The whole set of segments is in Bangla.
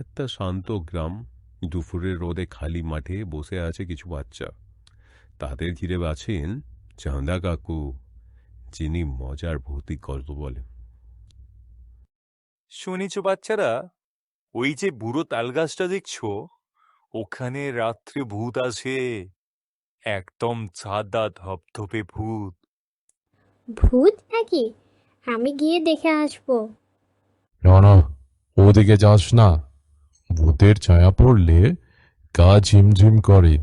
একটা শান্ত গ্রাম দুপুরের রোদে খালি মাঠে বসে আছে কিছু বাচ্চা। তাদের ঘিরে আছেন চাঁদা কাকু যিনি মজার ভৌতিক গল্প বলেন। শুনেছ বাচ্চারা? ওই যে বুড়ো তালগাছটা দেখছ? ওখানে রাত্রে ভূত আছে একদম সাদা ধপধপে ভূত। ভূত নাকি? আমি গিয়ে দেখে আসব। না না ওদিকে যাস না। ভূতের ছায়া পড়লে গা ঝিমঝিম করে।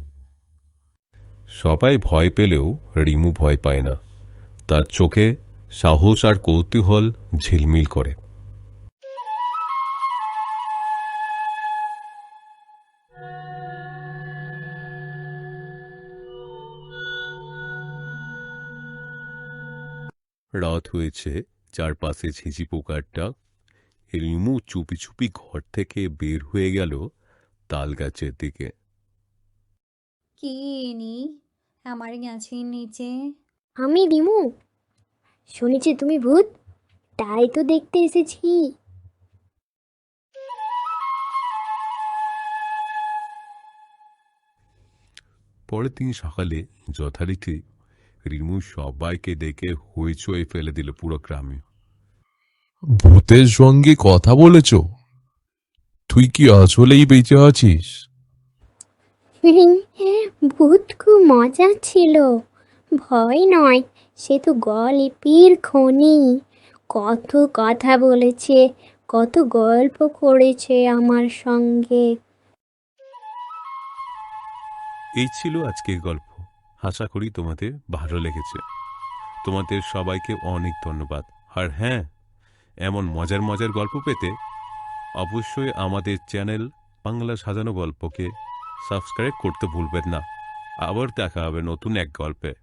সবাই ভয় পেলেও রিমু ভয় পায় না। তার চোখে সাহস আর কৌতূহল ঝিলমিল করে। রাত হয়েছে, চারপাশে ঝিঝি পোকার ডাক। রিমু চুপি চুপি ঘর থেকে বের হয়ে গেল তাল গাছের দিকে। কি নি আমার গাছের নিচে। আমি রিমু। শুনেছি তুমি ভূত। তাই তো দেখতে এসেছি। পরের দিন সকালে যথারীতি রিমু সবাইকে ডেকে হইচই ফেলে দিল পুরো গ্রামে। ভূতের সঙ্গে কথা বলেছ? তুই কি আসলেই বেঁচে আছিস? ভূত খুব মজা ছিল। ভয় নয় সে তো গল্পের খনি। কত কথা বলেছে কত গল্প করেছে আমার সঙ্গে। এই ছিল আজকের গল্প। আশা করি তোমাদের ভালো লেগেছে। তোমাদের সবাইকে অনেক ধন্যবাদ। আর হ্যাঁ এমন মজার মজার গল্প পেতে অবশ্যই আমাদের চ্যানেল বাংলা সাজানো গল্পকে সাবস্ক্রাইব করতে ভুলবেন না। আবার দেখা হবে নতুন এক গল্পে।